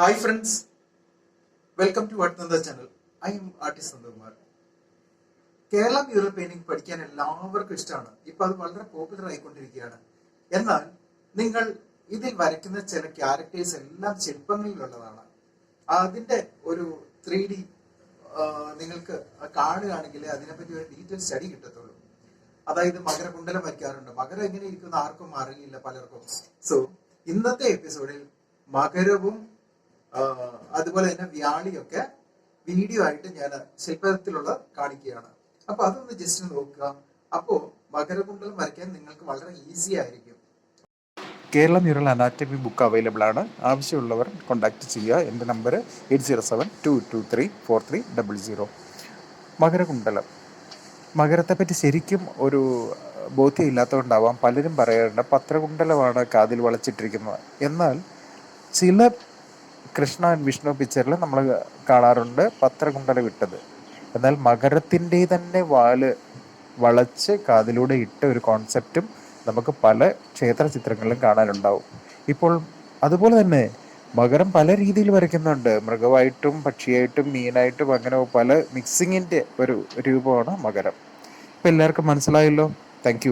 Hi friends welcome to അടുത്ത channel I am artist Nandakumar Kerala mural painting പഠിക്കാൻ എല്ലാവർക്കും ഇഷ്ടമാണ്. ഇപ്പൊ അത് വളരെ പോപ്പുലർ ആയിക്കൊണ്ടിരിക്കുകയാണ്. എന്നാൽ നിങ്ങൾ ഇതിൽ വരയ്ക്കുന്ന ചില ക്യാരക്ടേഴ്സ് എല്ലാം ശില്പങ്ങളിലുള്ളതാണ് അതിന്റെ ഒരു ത്രീ ഡി നിങ്ങൾക്ക് കാണുകയാണെങ്കിൽ അതിനെപ്പറ്റി ഒരു ഡീറ്റെയിൽ സ്റ്റഡി കിട്ടത്തുള്ളൂ. അതായത് മകരകുണ്ടലം വരയ്ക്കാറുണ്ട്. മകരം എങ്ങനെ ഇരിക്കുന്ന ആർക്കും അറിയില്ല പലർക്കും. സോ ഇന്നത്തെ എപ്പിസോഡിൽ മകരവും അതുപോലെ തന്നെ വ്യാളിയൊക്കെ വീഡിയോ ആയിട്ട് ഞാൻ ശില്പത്തിലുള്ള കാണിക്കുകയാണ്. അപ്പൊ അതൊന്ന് ജസ്റ്റ് നോക്കുക. അപ്പോ മകരകുണ്ടലം വരയ്ക്കാൻ നിങ്ങൾക്ക് വളരെ ഈസി ആയിരിക്കും. Kerala mural anatomy book available ആണ്. ആവശ്യമുള്ളവർ കോൺടാക്ട് ചെയ്യുക. എന്റെ number eight zero seven two two three four three double zero മകരകുണ്ടലം. മകരത്തെപ്പറ്റി ശരിക്കും ഒരു ബോധ്യം ഇല്ലാത്തതുകൊണ്ടാവാം പലരും പറയാറുണ്ട് പത്രകുണ്ടലമാണ് കാതിൽ വളച്ചിട്ടിരിക്കുന്നത്. എന്നാൽ ചില കൃഷ്ണ ആൻഡ് വിഷ്ണു പിക്ചറിൽ നമ്മൾ കാണാറുണ്ട് പത്രകുണ്ടല വിട്ടത്. എന്നാൽ മകരത്തിന്റെ തന്നെ വാൽ വളച്ച് കാതിലൂടെ ഇട്ട ഒരു കോൺസെപ്റ്റും നമുക്ക് പല ക്ഷേത്ര ചിത്രങ്ങളിലും കാണാനുണ്ടാവും. ഇപ്പോൾ അതുപോലെ തന്നെ മകരം പല രീതിയിൽ വരയ്ക്കുന്നുണ്ട്. മൃഗമായിട്ടും പക്ഷിയായിട്ടും മീനായിട്ടും അങ്ങനെ പല മിക്സിങ്ങിന്റെ ഒരു രൂപമാണ് മകരം. ഇപ്പം എല്ലാവർക്കും മനസ്സിലായല്ലോ? താങ്ക്